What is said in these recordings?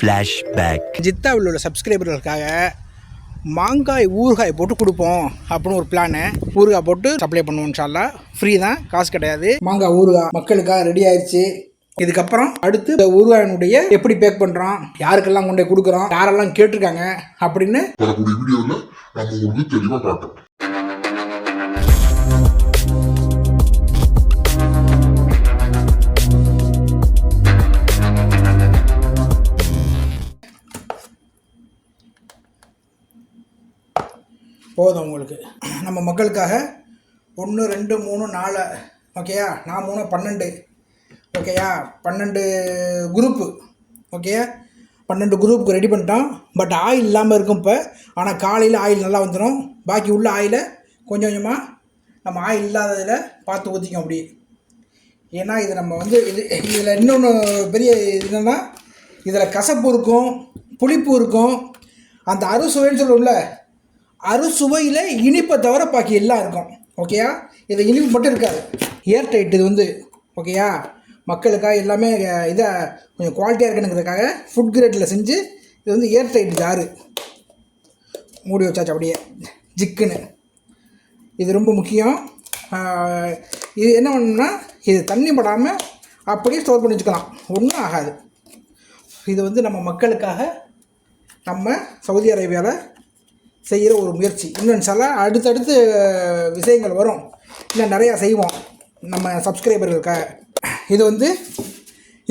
Flashback. ஜித்தாவில் உள்ள சப்ஸ்கிரைபர்களுக்காக மாங்காய் ஊறுகாய் போட்டு கொடுப்போம் அப்படின்னு ஒரு பிளானு ஊறுகாய் போட்டு சப்ளை பண்ணுவோம் இன்ஷால்லா ஃப்ரீ தான் காசு கிடையாது. மாங்காய் ஊறுகாய் மக்களுக்காக ரெடி ஆயிடுச்சு இதுக்கப்புறம் அடுத்து இந்த ஊறுகாயினுடைய எப்படி பேக் பண்ணுறோம் யாருக்கெல்லாம் கொண்டு போய் கொடுக்குறோம் யாரெல்லாம் கேட்டிருக்காங்க அப்படின்னு வரக்கூடிய வீடியோவில் நம்ம உங்களுக்கு தெளிவாக காட்டுறோம். போதும் உங்களுக்கு. நம்ம மக்களுக்காக ஒன்று ரெண்டு மூணு நாலு ஓகேயா நான் மூணு பன்னெண்டு. ஓகேயா பன்னெண்டு குரூப்பு ஓகேயா பன்னெண்டு குரூப்புக்கு ரெடி பண்ணிட்டோம். பட் ஆயில் இல்லாமல் இருக்கும் இப்போ. ஆனால் காலையில் ஆயில் நல்லா வந்துடும் பாக்கி உள்ள ஆயிலை கொஞ்சம் கொஞ்சமாக நம்ம ஆயில் இல்லாததில் பார்த்து ஊற்றிக்கும் அப்படி ஏன்னா இது நம்ம வந்து இது இதில் இன்னொன்று பெரிய இது என்னென்னா இதில் கசப்பு இருக்கும் புளிப்பு இருக்கும். அந்த அறுசுவைன்னு சொல்லுவோம்ல அறுசுவையில் இனிப்பை தவிர பாக்கி எல்லாம் இருக்கும். ஓகேயா இது இனிப்பு மட்டும் இருக்காது. ஏர் டைட் இது வந்து ஓகேயா மக்களுக்காக எல்லாமே இதை கொஞ்சம் குவாலிட்டியாக இருக்கணுங்கிறதுக்காக ஃபுட் கிரேட்டில் செஞ்சு இது வந்து ஏர் டைட் ஜாரு மூடி வச்சாச்சு அப்படியே. ஜிக்குன்னு. இது ரொம்ப முக்கியம். இது என்ன பண்ணணும்னா இது தண்ணி படாமல் அப்படியே ஸ்டோர் பண்ணி வச்சுக்கலாம். ஒன்றும் ஆகாது. இது வந்து நம்ம மக்களுக்காக நம்ம சவுதி அரேபியாவில் செய்கிற ஒரு முயற்சி. இன்னும் சில அடுத்தடுத்து விஷயங்கள் வரும். இன்னும் நிறையா செய்வோம். நம்ம சப்ஸ்கிரைபர்களுக்காக இது வந்து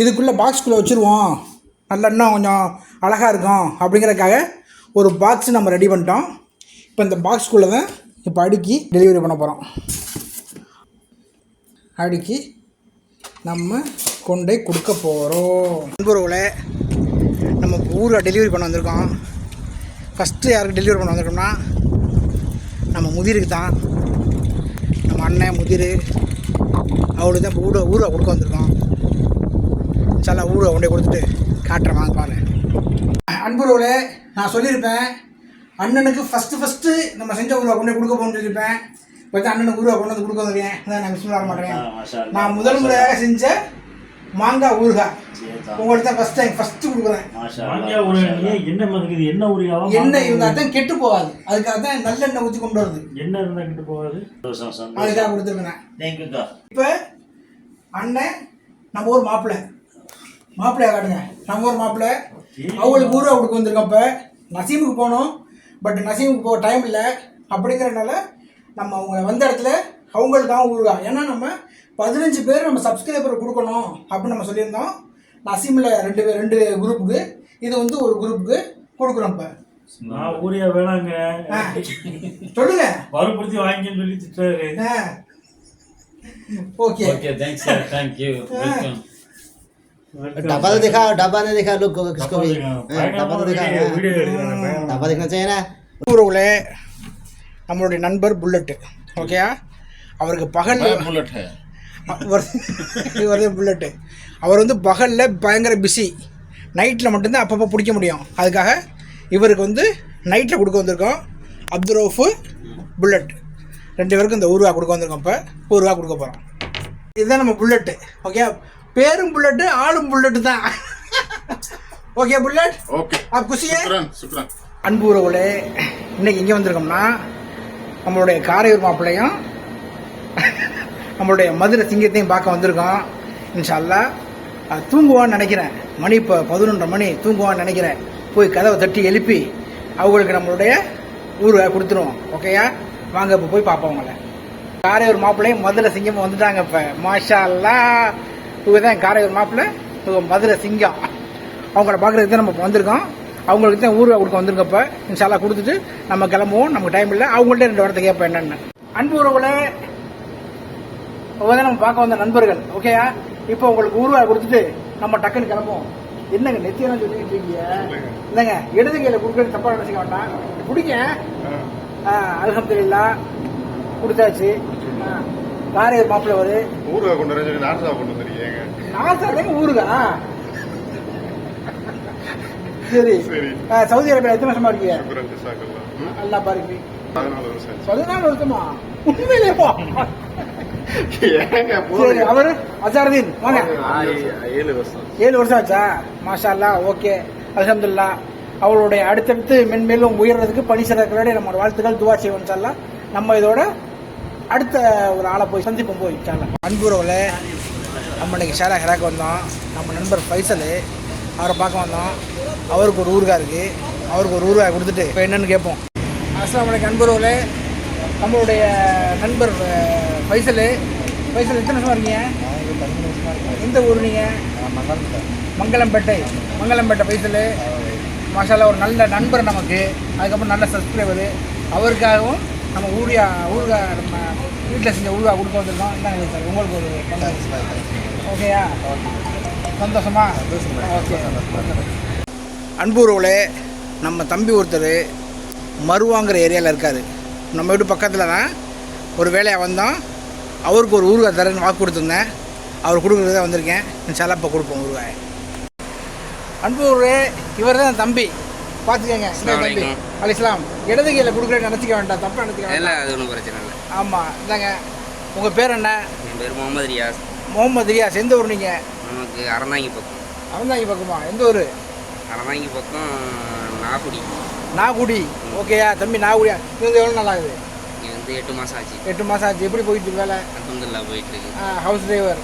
இதுக்குள்ளே பாக்ஸ்குள்ளே வச்சுருவோம். நல்ல இன்னும் கொஞ்சம் அழகாக இருக்கும். அப்படிங்கிறதுக்காக ஒரு பாக்ஸ் நம்ம ரெடி பண்ணிட்டோம். இப்போ இந்த பாக்ஸ்குள்ளே தான் இப்போ அடுக்கி டெலிவரி பண்ண போகிறோம் அடுக்கி நம்ம கொண்டே கொடுக்க போகிறோம் நண்பர்களை நம்ம ஊரில் டெலிவரி பண்ண வந்திருக்கோம். ஃபஸ்ட்டு யாருக்கு டெலிவரி பண்ண வந்திருக்கோம்னா நம்ம முதிருக்கு தான். நம்ம அண்ணன் முதிர் அவளுக்கு தான் இப்போ ஊரை ஊரை கொடுக்க வந்திருக்கோம். சில ஊரை கொண்டே கொடுத்துட்டு காட்டுறேன் வாங்க பாரு அன்புறவுல நான் சொல்லியிருப்பேன் அண்ணனுக்கு ஃபஸ்ட்டு ஃபஸ்ட்டு நம்ம செஞ்ச ஊருவா கொண்டு கொடுக்க போகணும்னு சொல்லியிருப்பேன். இப்போ தான் அண்ணனுக்கு ஊருவா கொண்டு வந்து கொடுக்க வந்திருக்கேன். அதான் நான் மிஸ் பண்ண மாட்டேன் நான் முதல் முறையாக செஞ்ச மாங்காய் ஊறுகாய் உங்கள்கிட்ட தான் ஃபஸ்ட் டைம் ஃபஸ்ட்டு கொடுக்குறேன். ஊறுகாய் எண்ணெய் மதுக்குது என்ன ஊறுகாவா? எண்ணெய் இருந்தால் தான் கெட்டு போகாது. அதுக்காக தான் நல்லெண்ணெய் ஊற்றி கொண்டு வருது. எண்ணெய் இருந்தா கிட்ட போகாது? அதுக்காக கொடுத்துருக்கேன் இப்போ அண்ணன் நம்ம ஊர் மாப்பிள்ளை. மாப்பிள்ளையா காட்டுங்க. நம்ம ஊர் மாப்பிள்ளை அவங்களுக்கு ஊரா கொடுக்க வந்திருக்கோம் இப்போ. நசீமுக்கு போகணும். பட் நசீமுக்கு போக டைம் இல்லை. அப்படிங்கிறனால நம்ம அவங்க வந்த இடத்துல அவங்களுக்காக ஊருகா ஏன்னா நம்ம பதினஞ்சு பேர் நம்ம சப்ஸ்கிரைபர் கொடுக்கணும் அப்படின்னு நம்ம சொல்லியிருந்தோம் நசீமில் ரெண்டு பேர் ரெண்டு குரூப்புக்கு இது வந்து ஒரு குரூப்புக்கு கொடுக்குறோம் இப்போ நான் ஊரியா வேணாங்க ஆ. சொல்லுங்க வறுப்படுத்தி வாங்கின்னு சொல்லி திட்டாரு ஆ okay okay thanks sir thank you welcome डब्बा तो दिखा डब्बा नहीं दिखा लोग को किसको भी हाँ, डब्बा तो दिखा हाँ। வீடியோ எடுக்கிறேன் डब्बा दिखना चाहिए ना ஊரவுல நம்மளுடைய நண்பர் புல்லட்டு ஓகேயா அவருக்கு பகல் புல்லட் இவர் புல்லட்டு அவர் வந்து பகலில் பயங்கர பிஸி நைட்டில் மட்டும்தான் அப்பப்போ பிடிக்க முடியும். அதுக்காக இவருக்கு வந்து நைட்டில் கொடுக்க வந்திருக்கோம். அப்துல் ரவுஃபு புல்லட் ரெண்டு பேருக்கும் இந்த ஊருவா கொடுக்க வந்திருக்கோம் இப்போ. ஊருவா கொடுக்க போகிறோம் இதுதான் நம்ம புல்லட்டு ஓகே பேரும் புல்லட்டு ஆளும் புல்லட்டு தான். ஓகே புல்லட் ஓகே அப் குஷியே சுக்ரான் சுக்ரான். அன்பு உறவுகளே இன்னைக்கு எங்கே வந்திருக்கோம்னா நம்மளுடைய காரையூர் மாப்பிள்ளையும் நம்மளுடைய மதுரை சிங்கத்தையும் பார்க்க வந்திருக்கோம். இன்ஷால்லா தூங்குவான்னு நினைக்கிறேன். மணி இப்போ பதினொன்றரை மணி தூங்குவான்னு நினைக்கிறேன். போய் கதவை தட்டி எழுப்பி அவங்களுக்கு நம்மளுடைய ஊரை கொடுத்துருவோம். ஓகேயா வாங்க இப்போ போய் பார்ப்போம் அவங்கள காரையூர் மாப்பிள்ளையும் மதுரை சிங்கமும் வந்துட்டாங்க இப்போ. மாஷா அல்லா இவங்க தான் காரையூர் மாப்பிள்ளை இவங்க மதுரை சிங்கம். அவங்கள பார்க்குறதுக்கு தான் நம்ம இப்போ வந்திருக்கோம். அவங்களுக்கு தான் ஊர் கொடுக்க வந்திருக்கோம் இப்போ. இன்ஷால்லா கொடுத்துட்டு நம்ம கிளம்புவோம். நமக்கு டைம் இல்லை. அவங்கள்ட்ட ரெண்டு வாரத்தை கேட்பேன் என்னென்னு. அன்பு உறவுகளை தான் நம்ம பார்க்க வந்த நண்பர்கள் ஓகேயா இப்போ உங்களுக்கு ஊருவா கொடுத்துட்டு நம்ம டக்குன்னு கிளம்புவோம். என்னங்க நெத்தியெல்லாம் சொல்லிக்கிட்டு இருக்கீங்க? இல்லைங்க இடது கையில் கொடுக்கறது தப்பாக நினச்சிக்க வேண்டாம் பிடிங்க அலகம்துல்லா கொடுத்தாச்சு. ஆ, காரையூர் மாப்பிள்ளை வரு ஊருகா கொண்டு வர நாசா கொண்டு வந்துருக்கீங்க. நாசாங்க ஊருகா சரி. சவுதி அரேபியா எத்தனை வருஷமா இருக்கீங்க? அல்லா பாருங்க. பதினாலு வருஷம் உண்மையிலேப்பா ஏங்க சரி அவரு? அசாருதீன் வாங்க. ஏழு வருஷம். ஏழு வருஷம் ஆச்சா? மாஷா ஓகே. அல்ஹம்துலில்லாஹ் அவளுடைய அடுத்தடுத்து மென்மேலும் உயர்றதுக்கு பணி சிறக்கிறோட நம்மளோட வாழ்த்துக்கள் துவா செய்வோம் இன்ஷா நம்ம இதோட அடுத்த ஒரு ஆளை போய் சந்திப்போம் போய் அல்லாஹ். அன்புறவில் நம்ம இன்னைக்கு ஷேரா ஹெராக்கு வந்தோம். நம்ம நண்பர் ஃபைசல் அவரை பார்க்க வந்தோம். அவருக்கு ஒரு ஊறுகாய் இருக்குது அவருக்கு ஒரு ஊறுகாய் கொடுத்துட்டு இப்போ என்னன்னு கேட்போம். அஸ்லாம் வலைக்கம் அன்புறவில் நம்மளுடைய நண்பர் ஃபைசல் ஃபைசல் எத்தனை வருஷமாக இருக்கீங்க? எந்த ஊர் நீங்கள் மங்களம்பேட்டை மங்களம்பேட்டை ஃபைசல் மாஷால்லா ஒரு நல்ல நண்பர் நமக்கு. அதுக்கப்புறம் நல்ல சப்ஸ்கிரைபரு அவருக்காகவும் நம்ம ஊரியா ஊருகா நம்ம வீட்டில் செஞ்ச ஊருகா கொடுக்க வந்திருக்கோம். என்ன சார் உங்களுக்கு ஒரு ஓகேயா சந்தோஷமா? ஓகே அன்பு நம்ம தம்பி ஒருத்தர் மருவாங்கிற ஏரியாவில் இருக்கார். நம்ம வீட்டு பக்கத்தில் தான் ஒரு வேலையாக வந்தோம் அவருக்கு ஒரு ஊறுகாய் தரேன்னு வாக்கு கொடுத்துருந்தேன். அவர் கொடுக்குறதா வந்திருக்கேன். இன்ஷால்லா இப்போ கொடுப்போம் ஊறுகாய். அன்பு உறவுகளே இவர் தான் தம்பி. பார்த்துக்கங்க. தம்பி? அலிஸ்லாம் இடது கையில் கொடுக்குறேன்னு நினச்சிக்க வேண்டாம். தப்பாக நினச்சிக்க இல்லை வேண்டாம். அது ஒன்றும் பிரச்சனை இல்லை. ஆமாம் இந்தாங்க. உங்கள் பேர் என்ன? என் பேர் முகமது ரியாஸ். முகமது ரியாஸ். எந்த ஊர் நீங்கள் நமக்கு அறந்தாங்கி பக்கம். அறந்தாங்கி பக்கமா? எந்த ஊர்? அறந்தாங்கி பக்கம் நாகுடி. நாகுடி. ஓகேயா தம்பி நாகுடியா? இது எவ்வளோ நாள் ஆகுது? இங்கே வந்து எட்டு மாதம் ஆச்சு. எட்டு மாதம் ஆச்சு. எப்படி போயிட்டு இருக்கு வேலை? அல்ஹம்துலில்லாஹ் போயிட்டு இருக்கு. ஹவுஸ் டிரைவர்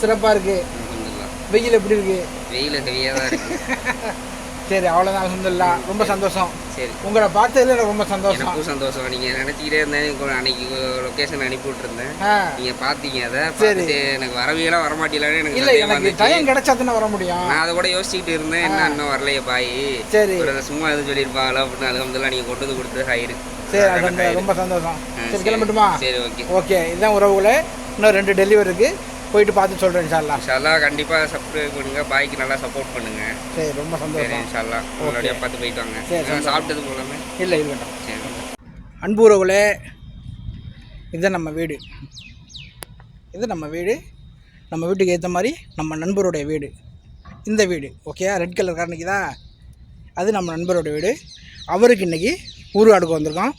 சிறப்பாக இருக்குது அல்ஹம்துலில்லாஹ். வெயில் எப்படி இருக்குது வெயில் ஹெவியாக தான் இருக்கு. சரி அவ்வளோதான் அலமதுல்லா ரொம்ப சந்தோஷம். சரி. உங்களை பார்த்ததுல எனக்கு ரொம்ப சந்தோஷம். எனக்கும் சந்தோஷம். நீங்கள் நினச்சிக்கிட்டே இருந்தேன். அன்னைக்கு லொக்கேஷன் அனுப்பி விட்டுருந்தேன். ஆ. நீங்கள் பார்த்தீங்க அதை. சரி. பார்த்துட்டு எனக்கு வரவியெல்லாம் வரமாட்டீங்களான்னு எனக்கு இல்லை எனக்கு. டைம் கிடைச்சா தானே வர முடியும். நான் அதை கூட யோசிச்சுக்கிட்டு இருந்தேன். என்ன இன்னும் வரலையே பாய். சரி. சும்மா எதுவும் சொல்லியிருப்பாங்களோ அப்படின்னு அலமதுல்லா நீங்கள் கொண்டு வந்து கொடுத்தது ஹாயிரு சரி ரொம்ப சந்தோஷம். சரி கிளம்பட்டுமா? சரி ஓகே. ஓகே இதுதான் உறவுகளே. இன்னும் ரெண்டு டெலிவரி இருக்குது போயிட்டு பார்த்து சொல்கிறேன் இன்ஷால்லா இன்ஷால்லா கண்டிப்பாக சப்ஸ்கிரைப் பண்ணுங்க பாய்க்கு நல்லா சப்போர்ட் பண்ணுங்க. சரி ரொம்ப சந்தோஷம். இன்ஷால்லா உங்களுடைய பார்த்து போயிட்டு வாங்க. சரி. சாப்பிட்டது போலாமே இல்லை இருக்கட்டும் சரி. அன்பு உறவுகளே இதுதான் நம்ம வீடு. இது நம்ம வீடு. நம்ம வீட்டுக்கு ஏற்ற மாதிரி நம்ம நண்பருடைய வீடு. இந்த வீடு ஓகே ரெட் கலர் கார் நிற்கிதா அது நம்ம நண்பரோட வீடு. அவருக்கு இன்றைக்கி ஊருகாடுக்கு வந்திருக்கோம்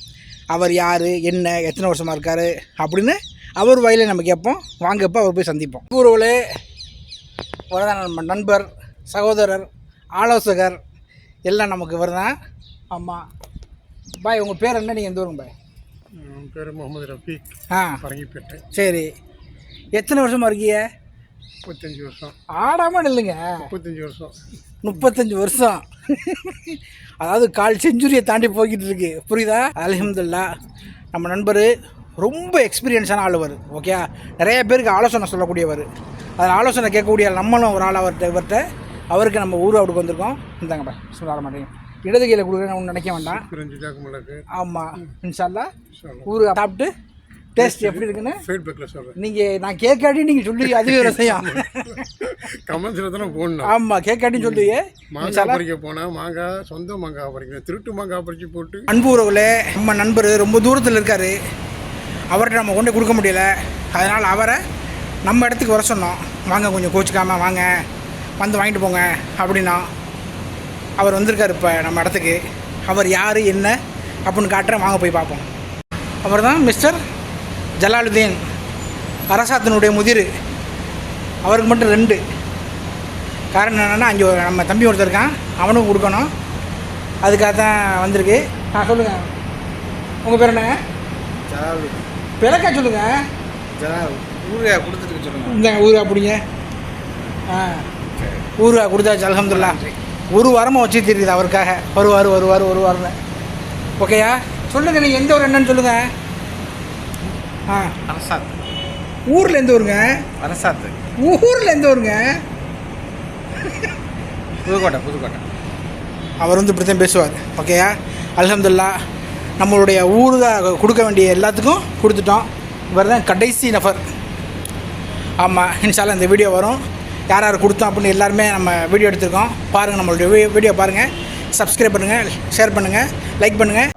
அவர் யார் என்ன எத்தனை வருஷமாக இருக்கார் அப்படின்னு அவர் வயலில் நம்ம கேட்போம் வாங்கப்போ அவர் போய் சந்திப்போம். உறவுகளே வரதான் நம்ம நண்பர் சகோதரர் ஆலோசகர் எல்லாம் நமக்கு இவர் தான். ஆமாம் பாய் உங்கள் பேர் என்ன? நீங்கள் எந்த ஊருங்க பாய்? என் பேர் முகமது ரஃபீக் ஆ. பரங்கிப்பேட்டை. சரி. எத்தனை வருஷமா இருக்கீங்க? முப்பத்தஞ்சு வருஷம். ஆடாமல் நில்லுங்க. முப்பத்தஞ்சு வருஷம். முப்பத்தஞ்சு வருஷம். அதாவது கால் செஞ்சுரியை தாண்டி போய்கிட்டு இருக்கு. புரியுதா? அலமதுல்லா நம்ம நண்பர் ரொம்ப எக்ஸ்பீரியன்ஸான ஆளுவர் ஓகே நிறைய பேருக்கு ஆலோசனை சொல்லக்கூடியவர். அதில் ஆலோசனை கேட்கக்கூடிய நம்மளும் ஒரு ஆள் அவர்கிட்ட இவர்கிட்ட அவருக்கு நம்ம ஊர் அவருக்கு வந்திருக்கோம். இந்தாங்கப்பா சொல்ல மாட்டேங்க இடது கையில் கொடுக்குறேன்னு ஒன்றும் நினைக்க வேண்டாம். ஆமாம் இன்ஷால்லா. ஊர் சாப்பிட்டு டேஸ்ட் எப்படி இருக்குன்னு ஃபீட்பேக்கில் சொல்கிறேன் நீங்கள் நான் கேட்காட்டி நீங்கள் சொல்லி அதுவே ரசையம் கமெண்ட்ஸில் தானே போடணும். ஆமாம் கேட்காட்டின்னு சொல்லுவீங்க மாங்காய் பறிக்க போனால் மாங்காய் சொந்த மாங்காய் பறிக்கணும். திருட்டு மாங்காய் பறித்து போட்டு. அன்பு உறவுகளே நம்ம நண்பர் ரொம்ப தூரத்தில் இருக்கார். அவர்கிட்ட நம்ம கொண்டு கொடுக்க முடியல. அதனால் அவரை நம்ம இடத்துக்கு வர சொன்னோம். வாங்க கொஞ்சம் கோச்சிக்காமல் வாங்க. வந்து வாங்கிட்டு போங்க அப்படின்னா அவர் வந்திருக்கார் இப்போ நம்ம இடத்துக்கு. அவர் யார் என்ன அப்படின்னு காட்டுறேன். வாங்க போய் பார்ப்போம். அவர் தான் மிஸ்டர் ஜலாலுதீன் அரசாத்தினுடைய முதிர். அவருக்கு மட்டும் ரெண்டு. காரணம் என்னென்னா அங்கே நம்ம தம்பி ஒருத்தர் இருக்கான். அவனுக்கும் கொடுக்கணும். அதுக்காக தான் வந்திருக்கு. நான் சொல்லுங்கள் உங்கள் பேர் என்னங்க? பிறக்கா சொல்லுங்கள் ஊறுகாய் கொடுத்துட்டு சொல்லுங்க. இந்த ஊருகா பிடிங்க. ஆ ஊருகா கொடுத்தாச்சு அலமதுல்லா ஒரு வாரமாக வச்சு தெரியுது அவருக்காக. வருவார் வருவார் வருவார்னு ஓகேயா சொல்லுங்கள் நீங்கள் எந்த ஊர் என்னன்னு சொல்லுங்கள் ஆ. அரசாத்து ஊரில் எந்த ஊருங்க? அரசாத்து ஊரில் எந்த ஊருங்க? புதுக்கோட்டை புதுக்கோட்டை. அவர் வந்து இப்படி தான் பேசுவார் ஓகேயா அல்ஹம்துல்லா நம்மளுடைய ஊருகா கொடுக்க வேண்டிய எல்லாத்துக்கும் கொடுத்துட்டோம். இவர் தான் கடைசி நபர். ஆமாம் இன்ஷால்லா இந்த வீடியோ வரும். யார் யார் கொடுத்தோம் அப்படின்னு எல்லாருமே நம்ம வீடியோ எடுத்திருக்கோம். பாருங்கள் நம்மளுடைய வீடியோ பாருங்கள் சப்ஸ்கிரைப் பண்ணுங்கள் ஷேர் பண்ணுங்கள் லைக் பண்ணுங்கள்